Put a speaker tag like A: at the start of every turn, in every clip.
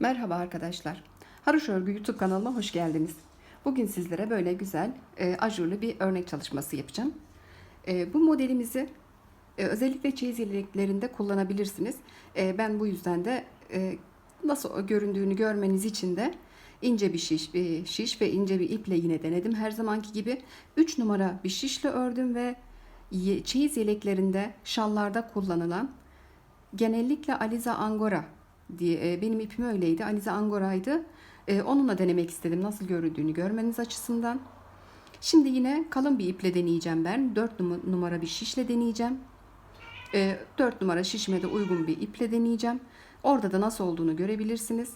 A: Merhaba arkadaşlar. Haroş Örgü YouTube kanalıma hoş geldiniz. Bugün sizlere böyle güzel e, ajurlu bir örnek çalışması yapacağım. E, bu modelimizi e, özellikle çeyiz yeleklerinde kullanabilirsiniz. E, ben bu yüzden de e, nasıl göründüğünü görmeniz için de ince bir şiş, bir şiş ve ince bir iple yine denedim. Her zamanki gibi 3 numara bir şişle ördüm ve çeyiz yeleklerinde, şallarda kullanılan genellikle Aliza Angora diye e, benim ipim öyleydi. Aliza Angora'ydı. E, onunla denemek istedim nasıl görüldüğünü görmeniz açısından. Şimdi yine kalın bir iple deneyeceğim ben. 4 numara bir şişle deneyeceğim. E, 4 numara şişime de uygun bir iple deneyeceğim. Orada da nasıl olduğunu görebilirsiniz.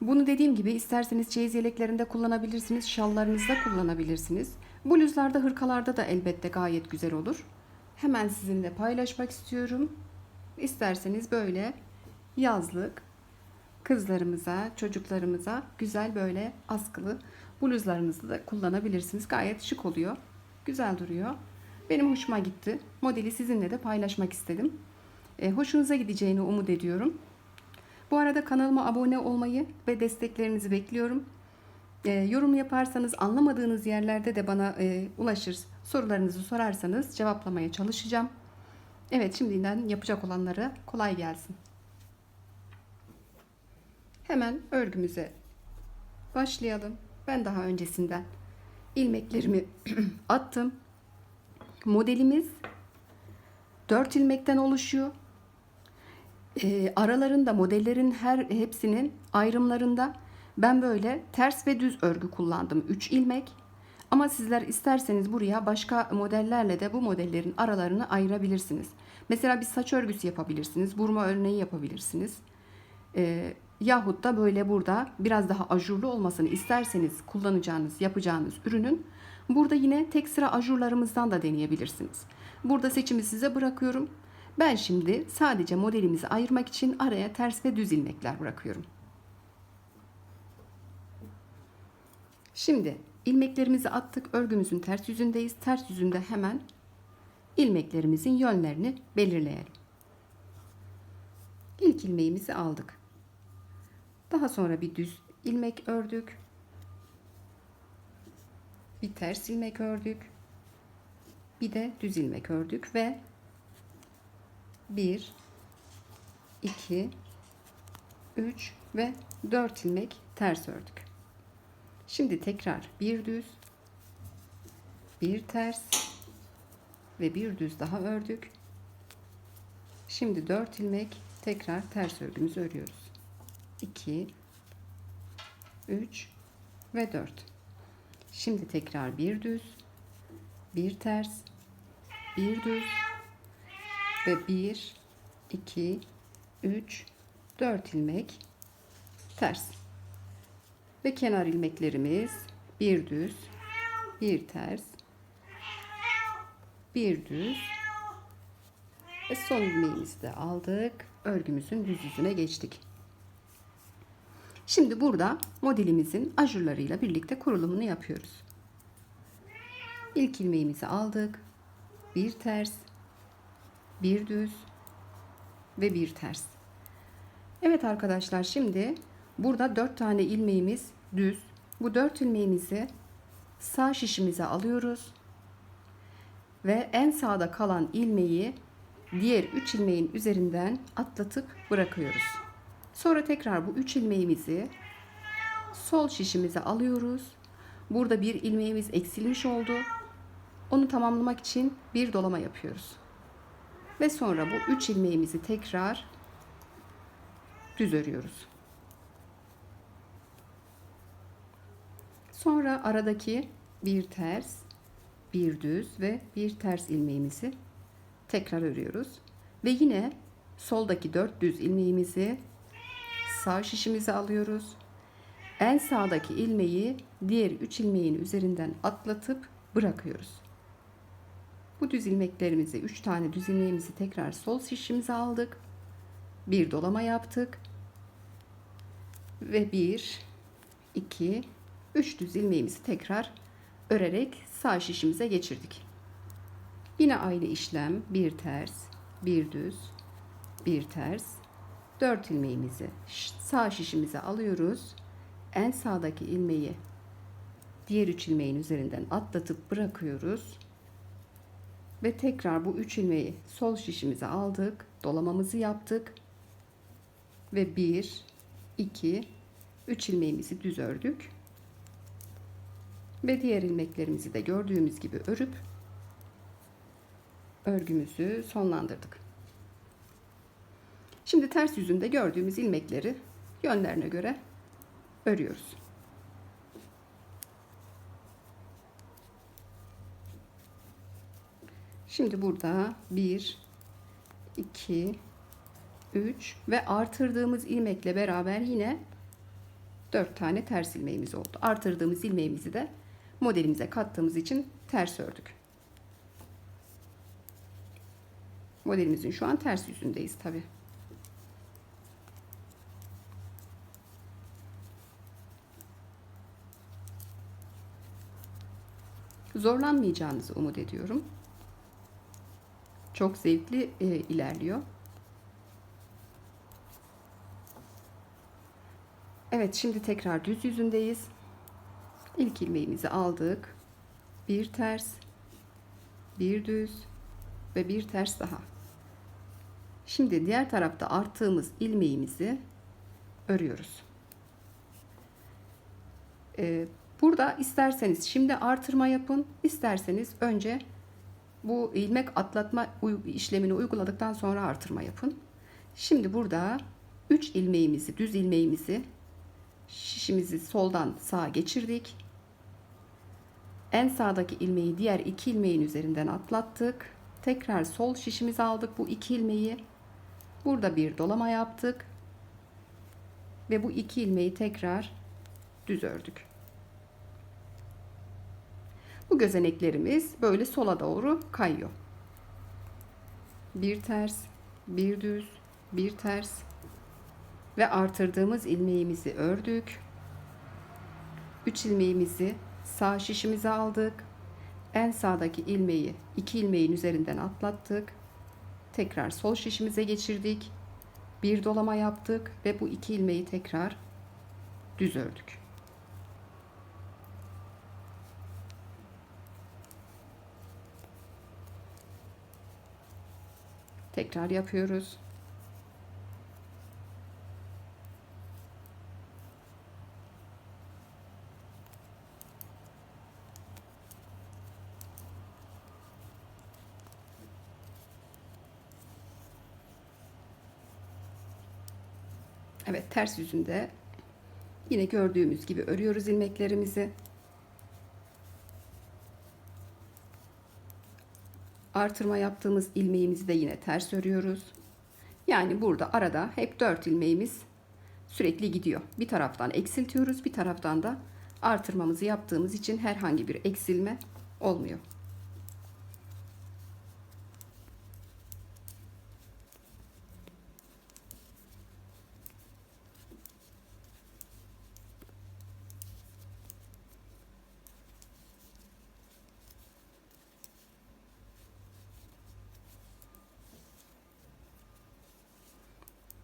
A: Bunu dediğim gibi isterseniz çeyiz yeleklerinde kullanabilirsiniz, şallarınızda kullanabilirsiniz. Bluzlarda, hırkalarda da elbette gayet güzel olur. Hemen sizinle paylaşmak istiyorum. İsterseniz böyle yazlık kızlarımıza, çocuklarımıza güzel böyle askılı bluzlarınızı da kullanabilirsiniz. Gayet şık oluyor. Güzel duruyor. Benim hoşuma gitti. Modeli sizinle de paylaşmak istedim. E, hoşunuza gideceğini umut ediyorum. Bu arada kanalıma abone olmayı ve desteklerinizi bekliyorum. E, yorum yaparsanız anlamadığınız yerlerde de bana e, ulaşır. Sorularınızı sorarsanız cevaplamaya çalışacağım. Evet şimdiden yapacak olanlara kolay gelsin. Hemen örgümüze başlayalım. Ben daha öncesinden ilmeklerimi attım. Modelimiz 4 ilmekten oluşuyor. E, aralarında modellerin her hepsinin ayrımlarında ben böyle ters ve düz örgü kullandım. 3 ilmek. Ama sizler isterseniz buraya başka modellerle de bu modellerin aralarını ayırabilirsiniz. Mesela bir saç örgüsü yapabilirsiniz. Burma örneği yapabilirsiniz. E, yahut da böyle burada biraz daha ajurlu olmasını isterseniz kullanacağınız, yapacağınız ürünün burada yine tek sıra ajurlarımızdan da deneyebilirsiniz. Burada seçimi size bırakıyorum. Ben şimdi sadece modelimizi ayırmak için araya ters ve düz ilmekler bırakıyorum. Şimdi ilmeklerimizi attık. Örgümüzün ters yüzündeyiz. Ters yüzünde hemen ilmeklerimizin yönlerini belirleyelim. İlk ilmeğimizi aldık. Daha sonra bir düz ilmek ördük. Bir ters ilmek ördük. Bir de düz ilmek ördük ve 1 2 3 ve 4 ilmek ters ördük. Şimdi tekrar bir düz, bir ters ve bir düz daha ördük. Şimdi 4 ilmek tekrar ters örgümüzü örüyoruz. 2 3 ve 4. Şimdi tekrar bir düz, bir ters, bir düz ve 1 2 3 4 ilmek ters. Ve kenar ilmeklerimiz bir düz, bir ters, bir düz ve son ilmeğimizi de aldık. Örgümüzün düz yüzüne geçtik. Şimdi burada modelimizin ajurlarıyla birlikte kurulumunu yapıyoruz. İlk ilmeğimizi aldık. Bir ters, bir düz ve bir ters. Evet arkadaşlar şimdi burada 4 tane ilmeğimiz düz. Bu 4 ilmeğimizi sağ şişimize alıyoruz. Ve en sağda kalan ilmeği diğer 3 ilmeğin üzerinden atlatıp bırakıyoruz. Sonra tekrar bu 3 ilmeğimizi sol şişimize alıyoruz. Burada bir ilmeğimiz eksilmiş oldu. Onu tamamlamak için bir dolama yapıyoruz. Ve sonra bu 3 ilmeğimizi tekrar düz örüyoruz. Sonra aradaki bir ters, bir düz ve bir ters ilmeğimizi tekrar örüyoruz. Ve yine soldaki 4 düz ilmeğimizi sağ şişimize alıyoruz. En sağdaki ilmeği diğer 3 ilmeğin üzerinden atlatıp bırakıyoruz. Bu düz ilmeklerimizi 3 tane düz ilmeğimizi tekrar sol şişimize aldık. Bir dolama yaptık. Ve 1 2 3 düz ilmeğimizi tekrar örerek sağ şişimize geçirdik. Yine aynı işlem bir ters, bir düz, bir ters, 4 ilmeğimizi sağ şişimize alıyoruz. En sağdaki ilmeği diğer 3 ilmeğin üzerinden atlatıp bırakıyoruz. Ve tekrar bu 3 ilmeği sol şişimize aldık. Dolamamızı yaptık. Ve 1 2 3 ilmeğimizi düz ördük. Ve diğer ilmeklerimizi de gördüğümüz gibi örüp örgümüzü sonlandırdık. Şimdi ters yüzünde gördüğümüz ilmekleri yönlerine göre örüyoruz. Şimdi burada 1 2 3 ve artırdığımız ilmekle beraber yine 4 tane ters ilmeğimiz oldu. Artırdığımız ilmeğimizi de modelimize kattığımız için ters ördük. Modelimizin şu an ters yüzündeyiz tabi. Zorlanmayacağınızı umut ediyorum. Çok zevkli e, ilerliyor. Evet şimdi tekrar düz yüzündeyiz. İlk ilmeğimizi aldık. Bir ters, bir düz ve bir ters daha. Şimdi diğer tarafta arttığımız ilmeğimizi örüyoruz. Ee, burada isterseniz şimdi artırma yapın, isterseniz önce bu ilmek atlatma işlemini uyguladıktan sonra artırma yapın. Şimdi burada 3 ilmeğimizi, düz ilmeğimizi şişimizi soldan sağa geçirdik. En sağdaki ilmeği diğer iki ilmeğin üzerinden atlattık. Tekrar sol şişimizi aldık bu iki ilmeği. Burada bir dolama yaptık. Ve bu iki ilmeği tekrar düz ördük. Bu gözeneklerimiz böyle sola doğru kayıyor. Bir ters, bir düz, bir ters ve artırdığımız ilmeğimizi ördük. 3 ilmeğimizi sağ şişimize aldık. En sağdaki ilmeği iki ilmeğin üzerinden atlattık. Tekrar sol şişimize geçirdik. Bir dolama yaptık ve bu iki ilmeği tekrar düz ördük. Tekrar yapıyoruz. Evet ters yüzünde yine gördüğümüz gibi örüyoruz ilmeklerimizi. Artırma yaptığımız ilmeğimizi de yine ters örüyoruz. Yani burada arada hep 4 ilmeğimiz sürekli gidiyor. Bir taraftan eksiltiyoruz, bir taraftan da artırmamızı yaptığımız için herhangi bir eksilme olmuyor.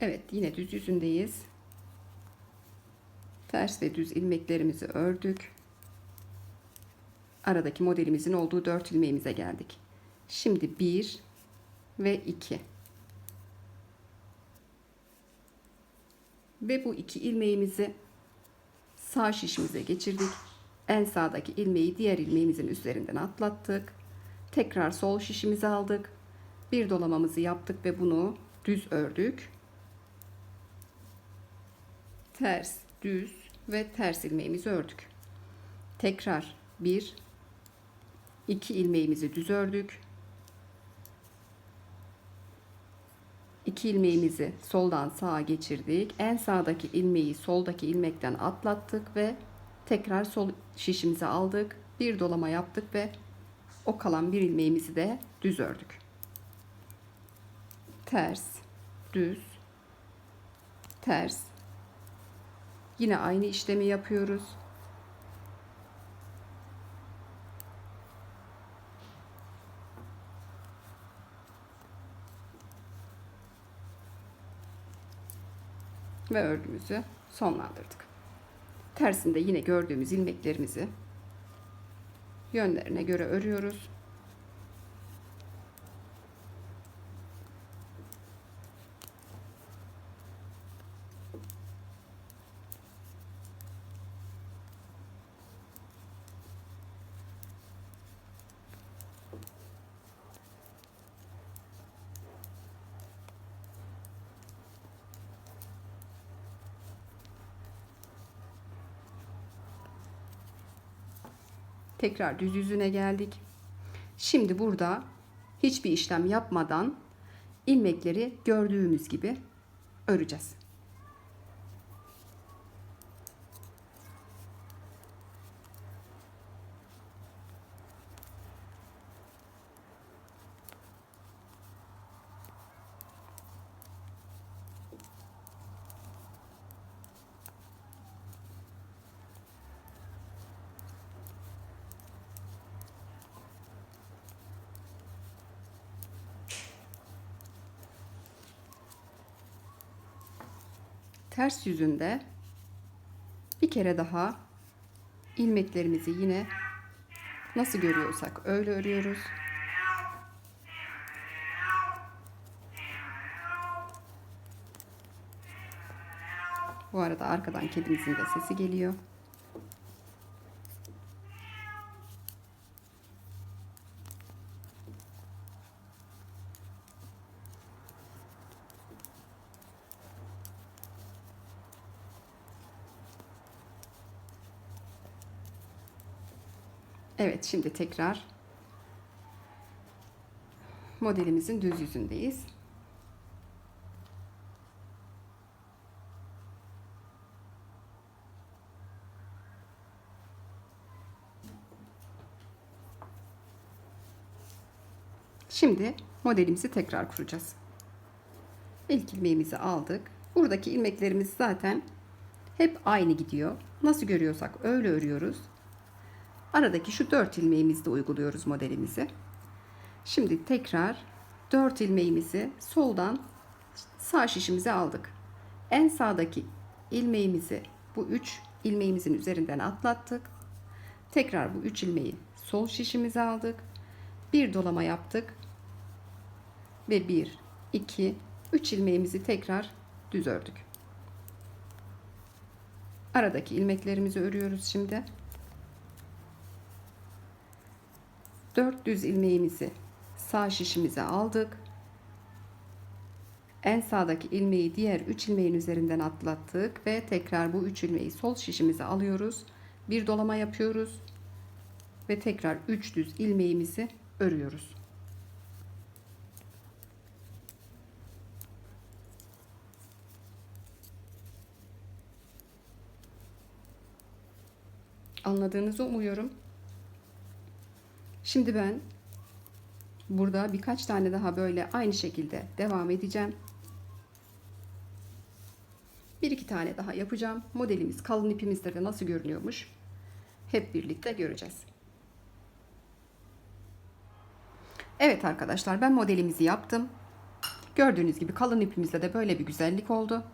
A: Evet yine düz yüzündeyiz. Ters ve düz ilmeklerimizi ördük. Aradaki modelimizin olduğu 4 ilmeğimize geldik. Şimdi 1 ve 2. Ve bu iki ilmeğimizi sağ şişimize geçirdik. En sağdaki ilmeği diğer ilmeğimizin üzerinden atlattık. Tekrar sol şişimizi aldık. Bir dolamamızı yaptık ve bunu düz ördük ters, düz ve ters ilmeğimizi ördük. Tekrar bir, iki ilmeğimizi düz ördük. İki ilmeğimizi soldan sağa geçirdik. En sağdaki ilmeği soldaki ilmekten atlattık ve tekrar sol şişimizi aldık. Bir dolama yaptık ve o kalan bir ilmeğimizi de düz ördük. Ters, düz, ters, Yine aynı işlemi yapıyoruz. ve örgümüzü sonlandırdık. Tersinde yine gördüğümüz ilmeklerimizi yönlerine göre örüyoruz. Tekrar düz yüzüne geldik. Şimdi burada hiçbir işlem yapmadan ilmekleri gördüğümüz gibi öreceğiz. Ters yüzünde bir kere daha ilmeklerimizi yine nasıl görüyorsak öyle örüyoruz. Bu arada arkadan kedimizin de sesi geliyor. Evet, şimdi tekrar modelimizin düz yüzündeyiz. Şimdi modelimizi tekrar kuracağız. İlk ilmeğimizi aldık. Buradaki ilmeklerimiz zaten hep aynı gidiyor. Nasıl görüyorsak öyle örüyoruz. Aradaki şu 4 ilmeğimizde uyguluyoruz modelimizi. Şimdi tekrar 4 ilmeğimizi soldan sağ şişimize aldık. En sağdaki ilmeğimizi bu 3 ilmeğimizin üzerinden atlattık. Tekrar bu 3 ilmeği sol şişimize aldık. Bir dolama yaptık. Ve 1 2 3 ilmeğimizi tekrar düz ördük. Aradaki ilmeklerimizi örüyoruz şimdi. 4 düz ilmeğimizi sağ şişimize aldık. En sağdaki ilmeği diğer 3 ilmeğin üzerinden atlattık ve tekrar bu 3 ilmeği sol şişimize alıyoruz. Bir dolama yapıyoruz ve tekrar 3 düz ilmeğimizi örüyoruz. Anladığınızı umuyorum. Şimdi ben burada birkaç tane daha böyle aynı şekilde devam edeceğim. Bir iki tane daha yapacağım. Modelimiz kalın ipimizde de nasıl görünüyormuş hep birlikte göreceğiz. Evet arkadaşlar ben modelimizi yaptım. Gördüğünüz gibi kalın ipimizde de böyle bir güzellik oldu.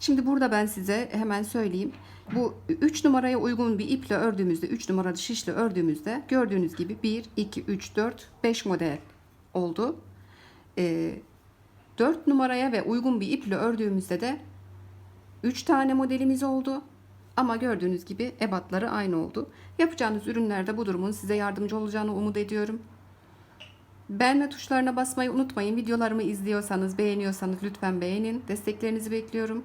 A: Şimdi burada ben size hemen söyleyeyim. Bu 3 numaraya uygun bir iple ördüğümüzde 3 numaralı şişle ördüğümüzde gördüğünüz gibi 1, 2, 3, 4, 5 model oldu. Ee, 4 numaraya ve uygun bir iple ördüğümüzde de 3 tane modelimiz oldu. Ama gördüğünüz gibi ebatları aynı oldu. Yapacağınız ürünlerde bu durumun size yardımcı olacağını umut ediyorum. Beğenme tuşlarına basmayı unutmayın. Videolarımı izliyorsanız, beğeniyorsanız lütfen beğenin. Desteklerinizi bekliyorum.